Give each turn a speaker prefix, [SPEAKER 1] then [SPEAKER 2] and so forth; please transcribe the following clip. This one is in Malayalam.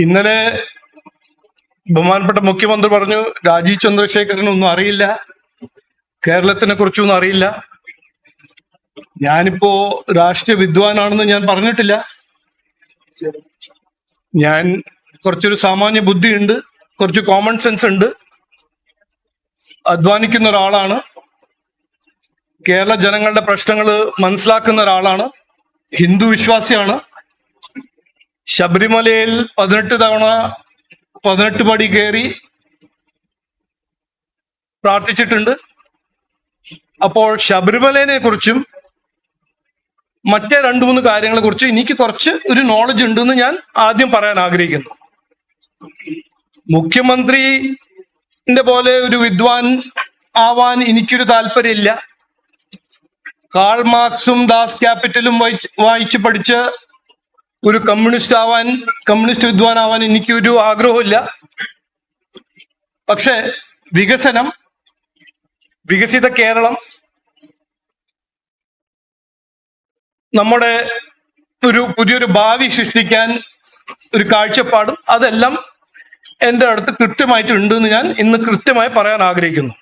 [SPEAKER 1] ഇന്നലെ ബഹുമാനപ്പെട്ട മുഖ്യമന്ത്രി പറഞ്ഞു രാജീവ് ചന്ദ്രശേഖരനൊന്നും അറിയില്ല കേരളത്തിനെ കുറിച്ചൊന്നും അറിയില്ല. ഞാനിപ്പോ രാഷ്ട്രീയ വിദ്വാനാണെന്ന് ഞാൻ പറഞ്ഞിട്ടില്ല. ഞാൻ കുറച്ചൊരു സാമാന്യ ബുദ്ധിയുണ്ട് കുറച്ച് കോമൺ സെൻസ് ഉണ്ട്. അധ്വാനിക്കുന്ന ഒരാളാണ്. കേരള ജനങ്ങളുടെ പ്രശ്നങ്ങൾ മനസ്സിലാക്കുന്ന ഒരാളാണ്. ഹിന്ദു വിശ്വാസിയാണ്. ശബരിമലയിൽ പതിനെട്ട് തവണ പതിനെട്ട് പടി കയറി പ്രാർത്ഥിച്ചിട്ടുണ്ട്. അപ്പോൾ ശബരിമലയെ കുറിച്ചും മറ്റേ രണ്ടു മൂന്ന് കാര്യങ്ങളെ കുറിച്ച് എനിക്ക് കുറച്ച് ഒരു നോളജ് ഉണ്ടെന്ന് ഞാൻ ആദ്യം പറയാൻ ആഗ്രഹിക്കുന്നു. മുഖ്യമന്ത്രിന്റെ പോലെ ഒരു വിദ്വാൻ ആവാൻ എനിക്കൊരു താല്പര്യമില്ല. കാൾ മാർക്സും ദാസ് ക്യാപിറ്റലും വായിച്ച് വായിച്ച് പഠിച്ച് ഒരു കമ്മ്യൂണിസ്റ്റ് ആവാൻ കമ്മ്യൂണിസ്റ്റ് വിദ്വാൻ ആവാൻ എനിക്കൊരു ആഗ്രഹമില്ല പക്ഷെ വികസനം വികസിത കേരളം നമ്മുടെ ഒരു പുതിയൊരു ഭാവി സൃഷ്ടിക്കാൻ ഒരു കാഴ്ചപ്പാടും അതെല്ലാം എന്റെ അടുത്ത് കൃത്യമായിട്ട് ഉണ്ട് എന്ന് ഞാൻ ഇന്ന് കൃത്യമായി പറയാൻ ആഗ്രഹിക്കുന്നു.